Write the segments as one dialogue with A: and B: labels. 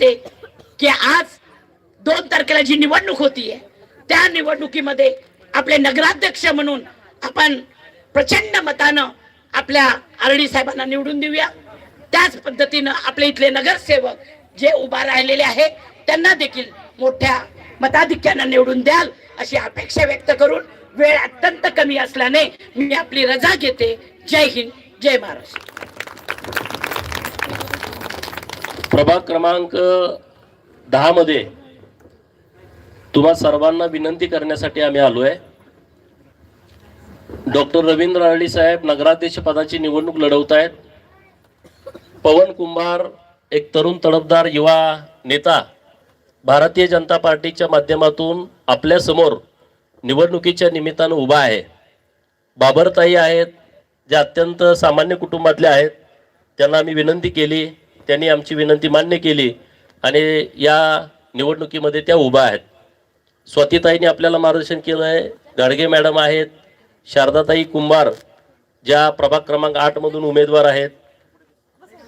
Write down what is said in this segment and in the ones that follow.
A: की आज दोन तारखेला जी निवडणूक होतीये त्या निवडणुकीमध्ये आपले नगराध्यक्ष म्हणून आपण प्रचंड मतानं आपल्या आरडी साहेबांना निवडून देऊया. त्याच पद्धतीनं आपले इथले नगरसेवक जे उभा राहिलेले आहे त्यांना देखील मोठ्या मताधिक्यानं निवडून द्याल अशी अपेक्षा व्यक्त करून वेळ अत्यंत कमी असल्याने मी आपली रजा घेते. जय हिंद जय महाराष्ट्र.
B: प्रभाग क्रमांक दहामध्ये तुम्हा सर्वांना विनंती करण्यासाठी आम्ही आलो आहे डॉक्टर रवींद्र आळी साहेब नगराध्यक्ष पदाची निवडणूक लढवत आहेत. पवन कुंभार एक तरुण तडफदार युवा नेता भारतीय जनता पार्टीच्या माध्यमातून आपल्यासमोर निवडणुकीच्या निमित्तानं उभा आहे. बाबरताई आहेत ज्या अत्यंत सामान्य कुटुंबातल्या आहेत त्यांना आम्ही विनंती केली. त्यांनी आमची विनंती मान्य केली आणि या निवडणुकीमध्ये त्या उभ्या आहेत. स्वातीताईंनी आपल्याला मार्गदर्शन केलं आहे. गाडगे मॅडम आहेत. शारदाताई कुंभार ज्या प्रभाग क्रमांक आठमधून उमेदवार आहेत.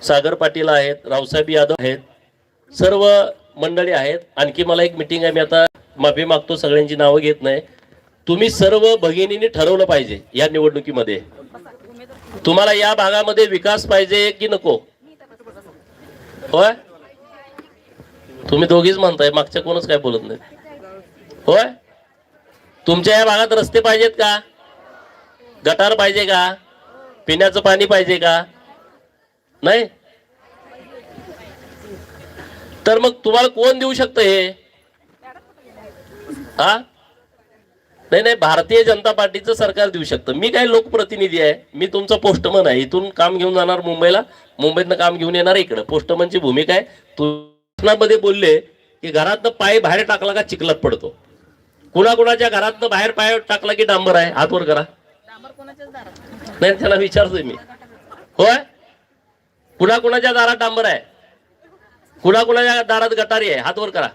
B: सागर पाटील आहेत. रावसाहेब यादव आहेत. सर्व मंडळी आहेत. आणखी मला एक मिटिंग आहे. मी आता माफी मागतो सगळ्यांची नावं घेत नाही. तुम्ही सर्व भगिनीने ठरवलं पाहिजे या निवडणुकीमध्ये. तुम्हाला या भागामध्ये विकास पाहिजे की नको? होय? तुम्ही दोघीच म्हणताय मागच्या कोणच काय बोलत नाही होय? तुमच्या या भागात रस्ते पाहिजेत का? गटार पाहिजे का? पिण्याचं पाणी पाहिजे का? नाही? तर मग तुम्हाला कोण देऊ शकतं हे? हा नाही नाही भारतीय जनता पार्टीचं सरकार देऊ शकतं. मी काय लोकप्रतिनिधी आहे मी तुमचा पोस्टमन आहे. इथून काम घेऊन जाणार मुंबईला मुंबईतनं काम घेऊन येणार इकडं. पोस्टमनची भूमिका आहे. तुझ्यामध्ये बोलले की घरातनं पाय बाहेर टाकला का चिखलात पडतो? कुणाकुणाच्या घरातनं बाहेर पाय टाकला की डांबर आहे? हात वर करा नाही त्याला विचारतोय मी. होय? कुणाकुणाच्या दारात डांबर आहे? कुणाकुणाच्या दारात गटारी आहे? हात वर करा.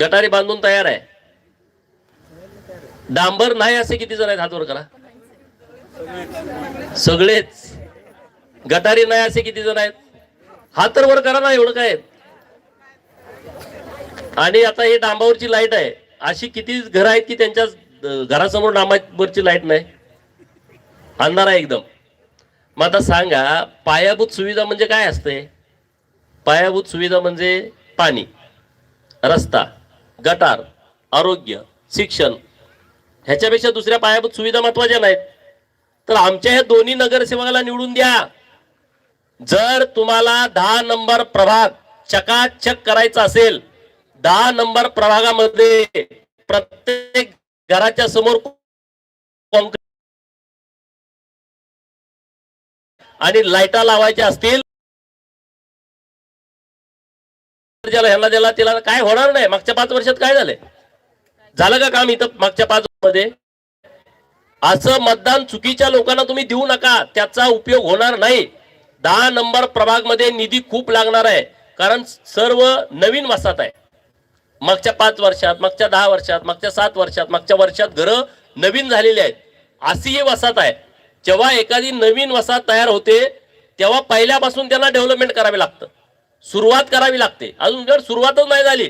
B: गटारी बांधून तयार आहे. डांबर नाही असे किती जण आहेत हातवर करा. सगळेच. गटारी नाही असे किती जण आहेत. हात तर वर करा ना एवढं काय? आणि आता हे डांबावरची लाइट आहे. अशी किती घरं आहेत की त्यांच्या घरासमोर डांबावरची लाइट नाही? अंधार आहे एकदम. मग आता सांगा पायाभूत सुविधा म्हणजे काय असते? पायाभूत सुविधा म्हणजे पाणी रस्ता गटार आरोग्य शिक्षण ह्याच्यापेक्षा दुसऱ्या पायाभूत सुविधा महत्त्वाच्या नाहीत. तर आमच्या ह्या दोन्ही नगरसेवकाला निवडून द्या. जर तुम्हाला दहा नंबर प्रभाग चकाचक करायचा असेल दहा नंबर प्रभागामध्ये प्रत्येक घराच्या समोर आणि लाईटा लावायच्या असतील ज्याला ह्याला ज्याला त्याला काय होणार नाही. मागच्या पाच वर्षात काय झालंय? झालं का काम इथं? मागच्या पाच मध्ये. असं मतदान चुकीच्या लोकांना तुम्ही देऊ नका. त्याचा उपयोग होणार नाही. दहा नंबर प्रभागमध्ये निधी खूप लागणार आहे. कारण सर्व नवीन वसाहत आहे. मागच्या पाच वर्षात मागच्या दहा वर्षात मागच्या सात वर्षात मागच्या वर्षात घरं नवीन झालेली आहेत. अशी ही वसाहत आहे. जेव्हा एखादी नवीन वसाहत तयार होते तेव्हा पहिल्यापासून त्यांना डेव्हलपमेंट करावी लागतं. सुरुवात करावी लागते. अजून जर सुरुवातच नाही झाली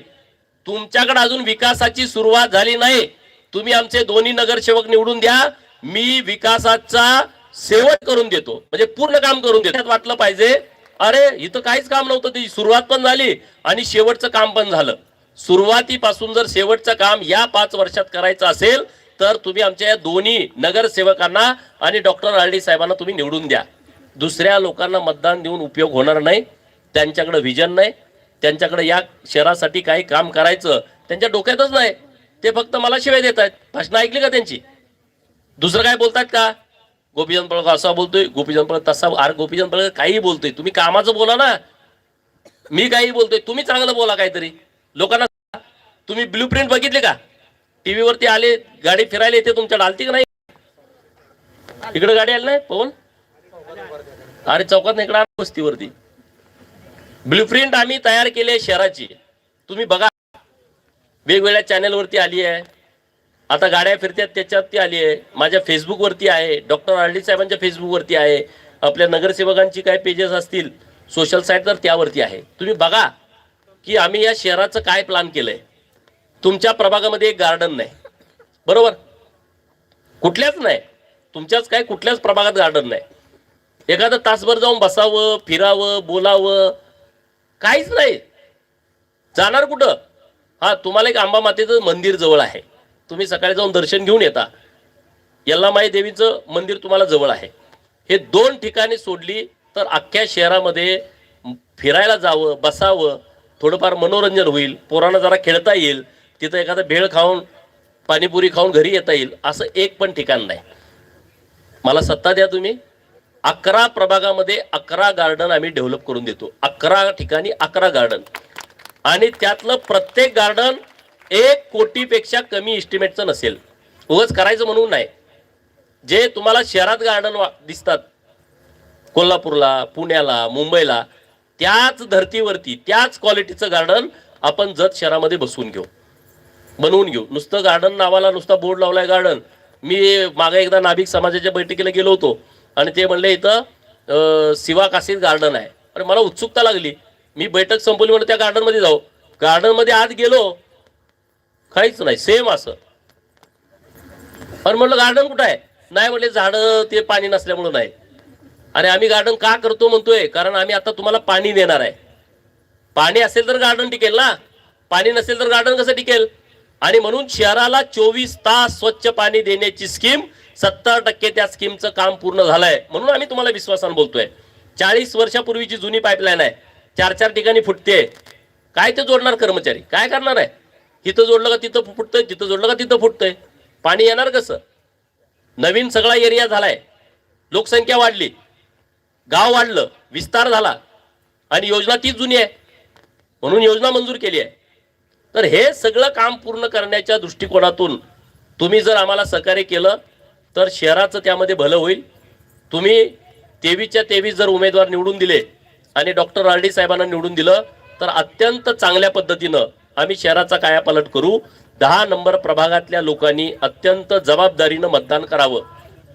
B: तुमच्याकडे अजून विकासाची सुरुवात झाली नाही तुम्ही आमचे दोन्ही नगरसेवक निवडून द्या. मी विकासाचा शेवट करून देतो. म्हणजे पूर्ण काम करून देतो. वाटलं पाहिजे अरे इथं काहीच काम नव्हतं. ती सुरुवात पण झाली आणि शेवटचं काम पण झालं. सुरुवातीपासून जर शेवटचं काम या पाच वर्षात करायचं असेल तर तुम्ही आमच्या या दोन्ही नगरसेवकांना आणि डॉक्टर आरडी साहेबांना तुम्ही निवडून द्या. दुसऱ्या लोकांना मतदान देऊन उपयोग होणार नाही. त्यांच्याकडे व्हिजन नाही. त्यांच्याकडे या शहरासाठी काही काम करायचं त्यांच्या डोक्यातच नाही. ते फक्त मला शिवाय देत आहेत. भाषणं ऐकली का त्यांची? दुसरं काय बोलतात का? गोपीचंद पळक असा बोलतोय गोपीचंद पळक तसा अरे गोपीचंद पळक काही बोलतोय. तुम्ही कामाचं बोला ना. मी काही बोलतोय तुम्ही चांगलं बोला काहीतरी. लोकांना तुम्ही ब्ल्यू प्रिंट बघितले का? टीव्ही वरती आले गाडी फिरायला येते तुमच्या डालती का नाही? इकडे गाडी आली नाही पवन? अरे चौकात इकडे आण वस्तीवरती. ब्ल्यू प्रिंट आम्ही तयार केले शहराची. तुम्ही बघा. वेगवेगळ्या चॅनेलवरती आली आहे. आता गाड्या फिरत्यात त्याच्यात ती आली आहे. माझ्या फेसबुकवरती आहे. डॉक्टर आर्डी साहेबांच्या फेसबुकवरती आहे. आपल्या नगरसेवकांची काय पेजेस असतील सोशल साईट तर त्यावरती आहे. तुम्ही बघा की आम्ही या शहराचं काय प्लॅन केलंय. तुमच्या प्रभागामध्ये एक गार्डन नाही. बरोबर? कुठल्याच नाही. तुमच्याच काय कुठल्याच प्रभागात गार्डन नाही. एखादं तासभर जाऊन बसावं फिरावं बोलावं काहीच नाही. जाणार कुठं? हा तुम्हाला एक आंबा मातेचं मंदिर जवळ आहे. तुम्ही सकाळी जाऊन दर्शन घेऊन येता. यल्लामाई देवीचं मंदिर तुम्हाला जवळ आहे. हे दोन ठिकाणी सोडली तर अख्ख्या शहरामध्ये फिरायला जावं बसावं थोडंफार मनोरंजन होईल. पोरांना जरा खेळता येईल. तिथं एखादं भेळ खाऊन पाणीपुरी खाऊन घरी येता येईल. असं एक पण ठिकाण नाही. मला सत्ता द्या तुम्ही. अकरा प्रभागामध्ये अकरा गार्डन आम्ही डेव्हलप करून देतो. अकरा ठिकाणी अकरा गार्डन. आणि त्यातलं प्रत्येक गार्डन एक कोटीपेक्षा कमी इस्टिमेटचं नसेल. उगंच करायचं म्हणून नाही. जे तुम्हाला शहरात गार्डन दिसतात कोल्हापूरला पुण्याला मुंबईला त्याच धर्तीवरती त्याच क्वालिटीचं गार्डन आपण जत शहरामध्ये बसवून घेऊ. बनवून घेऊ. नुसतं गार्डन नावाला नुसता बोर्ड लावलाय गार्डन मी मागे एकदा नाभिक समाजाच्या बैठकीला गेलो होतो. आणि ते म्हणले इथं शिवा सिवा गार्डन आहे. अरे मला उत्सुकता लागली. मी बैठक संपवली म्हणून त्या गार्डनमध्ये जाऊ. गार्डनमध्ये आत गेलो काहीच नाही सेम असं. पण म्हणलं गार्डन कुठं आहे? नाही म्हणले झाडं ते पाणी नसल्यामुळं नाही. अरे आम्ही गार्डन का करतो म्हणतोय? कारण आम्ही आता तुम्हाला पाणी देणार आहे. पाणी असेल तर गार्डन टिकेल ना? पाणी नसेल तर गार्डन कसं टिकेल? आणि म्हणून शहराला चोवीस तास स्वच्छ पाणी देण्याची स्कीम सत्तर टक्के त्या स्कीमचं काम पूर्ण झालंय. म्हणून आम्ही तुम्हाला विश्वासानं बोलतोय. चाळीस वर्षापूर्वीची जुनी पाईपलाईन आहे. चार चार ठिकाणी फुटते. काय ते जोडणार कर्मचारी? काय करणार आहे? तिथं जोडलं का तिथं फुटतंय? तिथं जोडलं का तिथं फुटतंय? पाणी येणार कसं? नवीन सगळा एरिया झालाय. लोकसंख्या वाढली. गाव वाढलं. विस्तार झाला. आणि योजना तीच जुनी आहे. म्हणून योजना मंजूर केली आहे. तर हे सगळं काम पूर्ण करण्याच्या दृष्टिकोनातून तुम्ही जर आम्हाला सहकार्य केलं तर शहराचं त्यामध्ये भलं होईल. तुम्ही तेवीसच्या तेवीस जर उमेदवार निवडून दिले आणि डॉक्टर आर साहेबांना निवडून दिलं तर अत्यंत चांगल्या पद्धतीनं आम्ही शहराचा कायापालट करू. दहा नंबर प्रभागातल्या लोकांनी अत्यंत जबाबदारीनं मतदान करावं.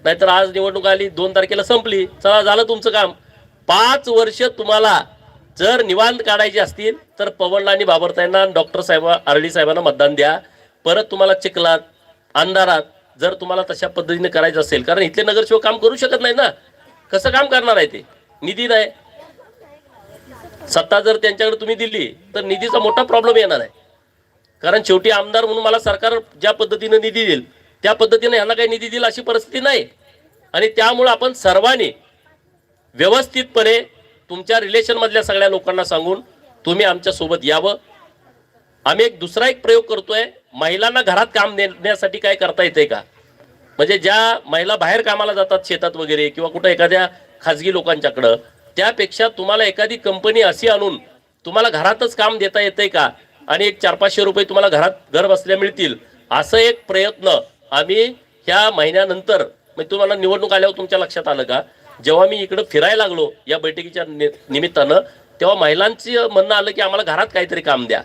B: नाहीतर आज निवडणूक आली दोन तारखेला संपली. चला झालं तुमचं काम. पाच वर्ष तुम्हाला जर निवांत काढायचे असतील तर पवनला आणि बाबरताईंना डॉक्टर साहेब आरडी साहेबांना मतदान द्या. परत तुम्हाला चिखलात अंधारात जर तुम्हाला तशा पद्धतीने करायचं असेल. कारण इथले नगरसेवक काम करू शकत नाही ना. कसं काम करणार आहे ते? निधी नाही. सत्ता जर त्यांच्याकडे तुम्ही दिली तर निधीचा मोठा प्रॉब्लेम येणार आहे. कारण शेवटी आमदार म्हणून मला सरकार ज्या पद्धतीने निधी देईल त्या पद्धतीने ह्यांना काही निधी देईल अशी परिस्थिती नाही. आणि त्यामुळं आपण सर्वांनी व्यवस्थितपणे तुमच्या रिलेशन मधल्या सगळ्या लोकांना सांगून तुम्ही आमच्यासोबत यावं. आम्ही एक दुसरा एक प्रयोग करतोय महिलांना घरात काम देण्यासाठी काय करता येते का? म्हणजे ज्या महिला बाहेर कामाला जातात शेतात वगैरे किंवा कुठं एखाद्या खाजगी लोकांच्याकडं त्यापेक्षा तुम्हाला एखादी कंपनी अशी आणून तुम्हाला घरातच काम देता येते का? आणि एक चार पाचशे रुपये तुम्हाला घरात घर बसल्या मिळतील. असं एक प्रयत्न आम्ही ह्या महिन्यानंतर म्हणजे तुम्हाला निवडणूक आल्यावर तुमच्या लक्षात आलं का? जेव्हा मी इकडं फिरायला लागलो या बैठकीच्या नि- निमित्तानं तेव्हा महिलांची म्हणणं आलं की आम्हाला घरात काहीतरी काम द्या.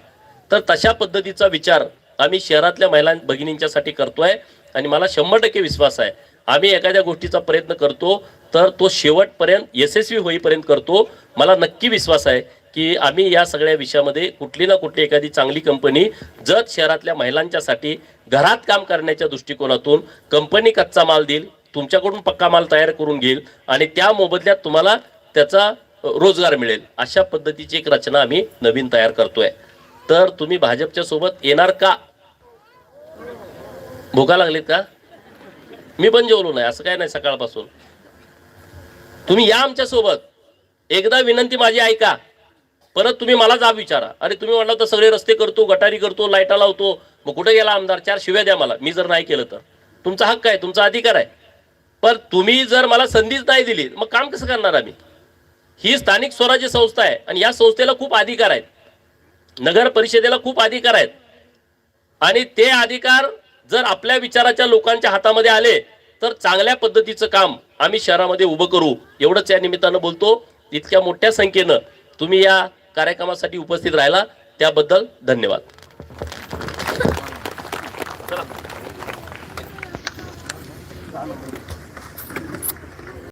B: तर तशा पद्धतीचा विचार आम्ही शहरातल्या महिला भगिनींच्यासाठी करतोय आणि मला शंभर टक्के विश्वास आहे. आम्ही एखाद्या गोष्टीचा प्रयत्न करतो तर तो शेवटपर्यंत यशस्वी होईपर्यंत करतो. मला नक्की विश्वास आहे की आम्ही या सगळ्या विषयामध्ये कुठली ना कुठली एखादी चांगली कंपनी जत शहरातल्या महिलांच्यासाठी घरात काम करण्याच्या दृष्टिकोनातून कंपनी कच्चा माल देईल तुमच्याकडून पक्का माल तयार करून घेईल आणि त्या मोबदल्यात तुम्हाला त्याचा रोजगार मिळेल. अशा पद्धतीची एक रचना आम्ही नवीन तयार करतोय. तर तुम्ही भाजपच्या सोबत येणार का? भोका लागलेत का? मी पण जेवलो नाही. असं काय नाही सकाळपासून. तुम्ही या आमच्यासोबत. एकदा विनंती माझी ऐका. परत तुम्ही मला जाब विचारा. अरे तुम्ही म्हटलं तर सगळे रस्ते करतो गटारी करतो लाईटा लावतो. मग कुठे गेला आमदार? चार शिव्या द्या मला. मी जर नाही केलं तर. तुमचा हक्क आहे तुमचा अधिकार आहे. पण तुम्ही जर मला संधीच नाही दिली मग काम कसं करणार आम्ही? ही स्थानिक स्वराज्य संस्था आहे आणि या संस्थेला खूप अधिकार आहेत. नगर परिषदेला खूप अधिकार आहेत. आणि ते अधिकार जर आपल्या विचाराच्या लोकांच्या हातामध्ये आले तर चांगल्या पद्धतीचं काम आम्ही शहरामध्ये उभं करू. एवढंच या निमित्तानं बोलतो. इतक्या मोठ्या संख्येनं तुम्ही या कार्यक्रमासाठी उपस्थित राहिला. त्याबद्दल धन्यवाद.